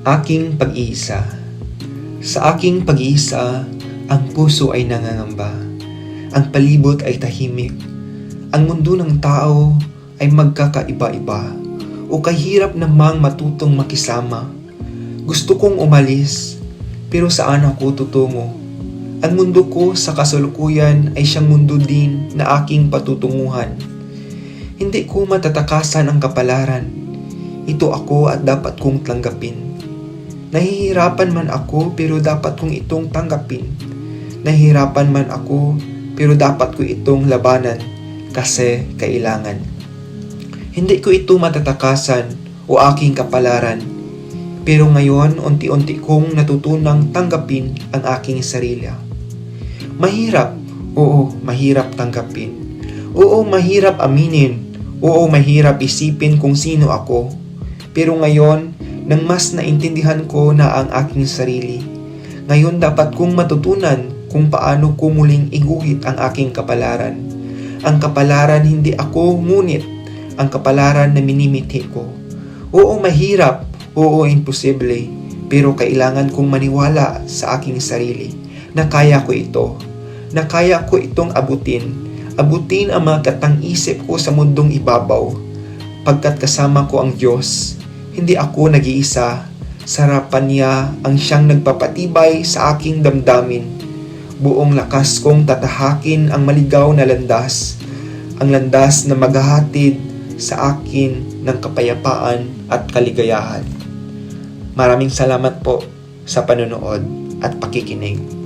Aking pag-iisa Sa aking pag-iisa, ang puso ay nangangamba. Ang palibot ay tahimik. Ang mundo ng tao ay magkakaiba-iba o kahirap namang matutong makisama. Gusto kong umalis, pero saan ako tutungo? Ang mundo ko sa kasalukuyan ay siyang mundo din na aking patutunguhan. Hindi ko matatakasan ang kapalaran. Ito ako at dapat kong tanggapin. Nahihirapan man ako pero dapat kong itong tanggapin. Nahihirapan man ako pero dapat ko itong labanan kasi kailangan. Hindi ko ito matatakasan o aking kapalaran. Pero ngayon, unti-unti kong natutunang tanggapin ang aking sarili. Mahirap, oo, mahirap tanggapin. Oo, mahirap aminin. Oo, mahirap isipin kung sino ako. Pero ngayon, nang mas naintindihan ko na ang aking sarili, ngayon dapat kong matutunan kung paano ko muling iguhit ang aking kapalaran. Ang kapalaran hindi ako, ngunit ang kapalaran na minimithi ko. Oo, mahirap. Oo, imposible. Pero kailangan kong maniwala sa aking sarili na kaya ko ito. Na kaya ko itong abutin. Abutin ang mga katang-isip ko sa mundong ibabaw. Pagkat kasama ko ang Diyos, hindi ako nag-iisa. Sarapan niya ang siyang nagpapatibay sa aking damdamin. Buong lakas kong tatahakin ang maligaw na landas. Ang landas na maghahatid sa akin ng kapayapaan at kaligayahan. Maraming salamat po sa panonood at pakikinig.